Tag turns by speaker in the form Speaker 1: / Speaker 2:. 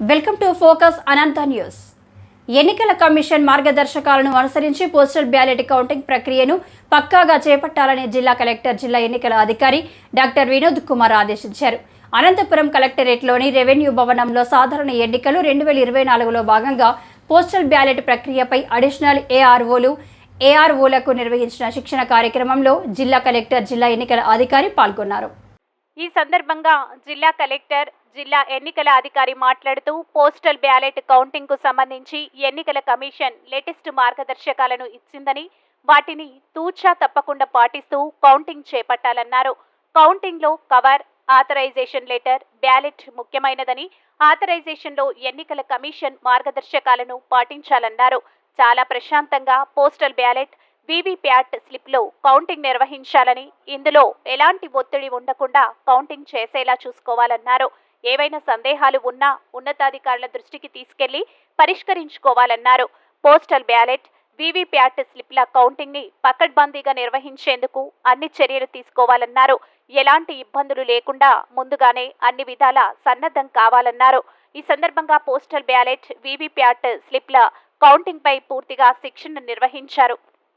Speaker 1: Welcome to focus Anantha news. ఎన్నికల commission మార్గదర్శకాలను అనుసరించి పోస్టల్ బ్యాలెట్ కౌంటింగ్ ప్రక్రియను పక్కాగా చేపట్టాలని జిల్లా కలెక్టర్ జిల్లా ఎన్నికల అధికారి డాక్టర్ వినోద్ కుమార్ ఆదేశించారు. అనంతపురం కలెక్టరేట్లోని రెవెన్యూ భవనంలో సాధారణ ఎన్నికలు రెండు వేల ఇరవై నాలుగులో భాగంగా పోస్టల్ బ్యాలెట్ ప్రక్రియపై అడిషనల్ ఏఆర్ఓలు ఏఆర్ఓలకు నిర్వహించిన శిక్షణ కార్యక్రమంలో జిల్లా కలెక్టర్ జిల్లా ఎన్నికల అధికారి పాల్గొన్నారు.
Speaker 2: ఈ సందర్భంగా జిల్లా కలెక్టర్ జిల్లా ఎన్నికల అధికారి మాట్లాడుతూ పోస్టల్ బ్యాలెట్ కౌంటింగ్కు సంబంధించి ఎన్నికల కమిషన్ లేటెస్ట్ మార్గదర్శకాలను ఇచ్చిందని వాటిని తూచా తప్పకుండా పాటిస్తూ కౌంటింగ్ చేపట్టాలన్నారు. కౌంటింగ్లో కవర్ ఆథరైజేషన్ లెటర్ బ్యాలెట్ ముఖ్యమైనదని ఆథరైజేషన్లో ఎన్నికల కమిషన్ మార్గదర్శకాలను పాటించాలన్నారు. చాలా ప్రశాంతంగా పోస్టల్ బ్యాలెట్ వీవీప్యాట్ స్లిప్లో కౌంటింగ్ నిర్వహించాలని ఇందులో ఎలాంటి ఒత్తిడి ఉండకుండా కౌంటింగ్ చేసేలా చూసుకోవాలన్నారు. ఏవైనా సందేహాలు ఉన్నా ఉన్నతాధికారుల దృష్టికి తీసుకెళ్ళి పరిష్కరించుకోవాలన్నారు. పోస్టల్ బ్యాలెట్ వీవీప్యాట్ స్లిప్ల కౌంటింగ్ని పకడ్బందీగా నిర్వహించేందుకు అన్ని చర్యలు తీసుకోవాలన్నారు. ఎలాంటి ఇబ్బందులు లేకుండా ముందుగానే అన్ని విధాల సన్నద్ధం కావాలన్నారు. ఈ సందర్భంగా పోస్టల్ బ్యాలెట్ వీవీప్యాట్ స్లిప్ల కౌంటింగ్ పై పూర్తిగా శిక్షణ నిర్వహించారు.